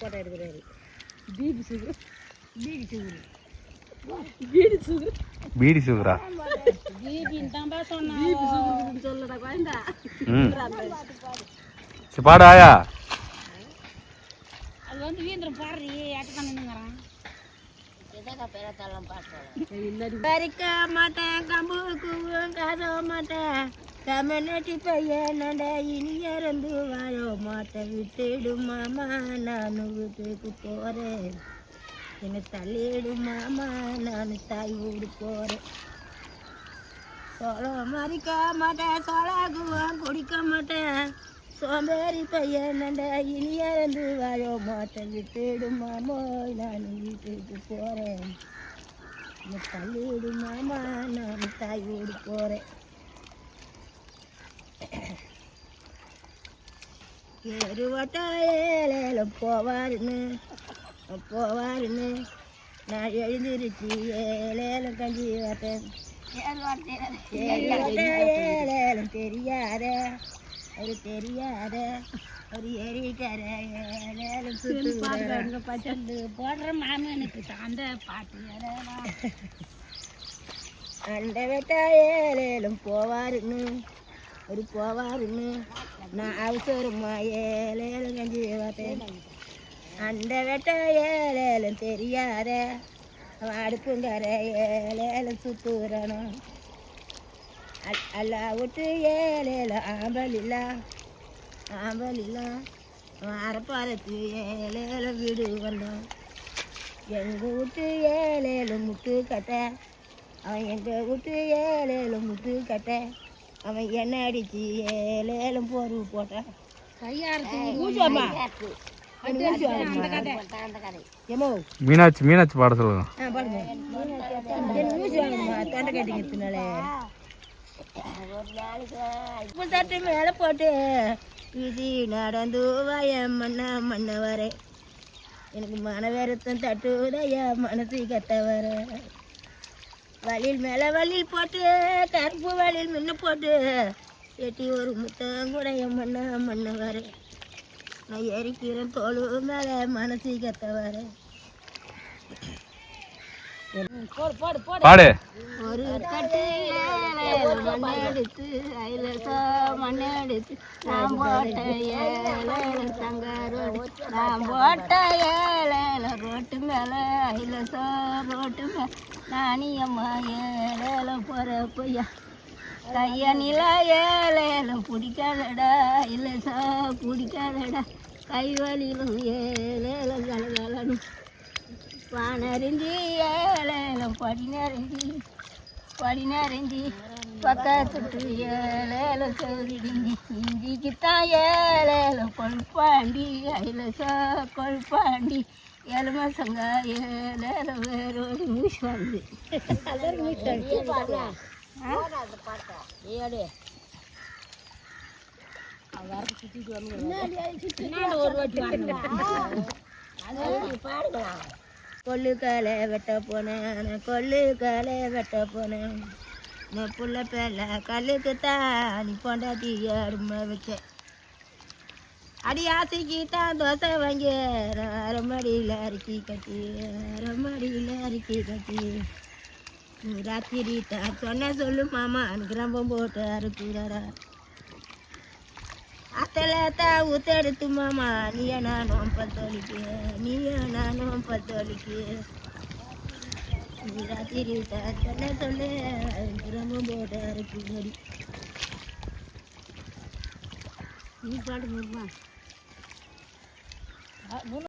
Photo எடுக்கிறாரு BP sugar beedi sugar? Beedi sugar beedi சுகரா பீடின்னு தான்பா சொன்னான் பீபி சுகர்னு சொல்லடா குழந்தா சரி பாடு அது வந்து வீந்திரம் பாடுறி ஏட்ட தானேங்கிறான் மாட்டேன் கம்பு கூவும் காச மாட்டேன். தமிழ்நாட்டு பையனட இனி இறந்து வாழோ மாட்டேன் விட்டுடு மாமா நான் வீட்டுக்கு போகிறேன் என்னை தள்ளிடு மாமா நான் தாய் வீடு போகிறேன் சோளம் மறிக்க மாட்டேன் சோளாகுவான் குடிக்க மாட்டேன். சோம்பேறி பையனட இனி இறந்து வாழோ மாட்டேன் விட்டுடு மாமோ நான் வீட்டுக்கு போகிறேன் என்னை தள்ளிடு மாமா நான் தாய் வீடு போகிறேன் ஏறுவட்டா ஏலேலம் போவாருன்னு போவாருன்னு நான் எழுந்திருச்சு ஏலேலம் கஞ்சி வாட்டேன் ஏலேலம் தெரியாத அது தெரியாத ஒரு எரிக்கார ஏலேலம் சுத்து பச்சந்து போடுற மாமனுக்கு அந்த பாட்டு அந்த வெட்டா ஏலேலும் போவாருன்னு ஒரு போவாருன்னு நான் அவசரமா ஏழேலும் கஞ்சி பார்த்தேன் அந்த வெட்ட ஏழேலும் தெரியாத அவன் அடுப்புங்கார ஏழேலும் சுத்துறணும் அல்லா விட்டு ஏழேலும் ஆம்பல் இல்ல ஆம்பல் இல்ல அவன் அரப்பாரத்து ஏழேலும் வீடு வந்தான் எங்கள் விட்டு ஏழேலும் முட்டு கட்ட அவன் எங்கள் விட்டு ஏழேலும் முட்டு கட்ட அவன் என்ன அடிச்சு? ஏலேலும் போர்வு போட்டான் மீனாட்சி மீனாட்சி பாட சொல்லுங்க. தட்டு மேலே போட்டு வீசி நடந்து வாய மண்ண மண்ண வர. எனக்கு மன வருத்தம் தட்டுதையா மனசு கத்த வர. வழியில் மேலே வழியில் போட்டு கருப்பு வழியில் மின்னு போட்டு எட்டி ஒரு முத்தம் கூட என் மண்ண மண்ண வர. நான் எரிக்கிறேன் தோல் மேலே மனசு கத்த வர. போடு. ஒரு மண்ணை எடுத்து ஐலசா மண்ணை நான் போட்ட ஏழு தங்க நான் போட்ட ஏழு ரோட்டு மேலே ஐலசா ரோட்டு மேலே நானியம்மா ஏழு போகிற பொய்யா கையனில ஏழேலும் பிடிக்காதடா இல்லைசா பிடிக்காதடா. கை வலியிலும் ஏழேலும் கலகலனும் வானறிஞ்சி படி நெறிஞ்சி படி நெறிஞ்சி பக்கத்துட்டு ஏழேலம் செவிடிஞ்சி இஞ்சிக்குத்தான் ஏழேலம் கொழுப்பாண்டி ஐலசா கொழுப்பாண்டி எலும சங்கா ஏழேல வேறோடு மிஸ் வந்து ஒரு கொள்ளு வெட்ட போனேன் கொள்ளு காலை வெட்ட போனேன். நான் புள்ள பேல கல்லுக்கு தான் பொண்டாட்டி அடுமை வச்சேன் அடி ஆசைக்கு தான் தோசை வாங்கி அரமடியில் அரிக்கி கட்டி அரமடியில் அரிக்கி கட்டி. ராத்திரி தான் சொன்ன சொல்லு மாமா எனக்கு ரொம்ப போட்டு அறுக்குறாரா? அத்தல தான் ஊத்தெடுத்து மாமா நீய நானும் பத்தோலிக்கு நீய நானும் பத்தோலிக்கு. ராத்திரி தான் சொன்ன சொல்லு எனக்கு ரொம்ப போட்டு அறுக்குறடி நீ பாடுங்கம்மா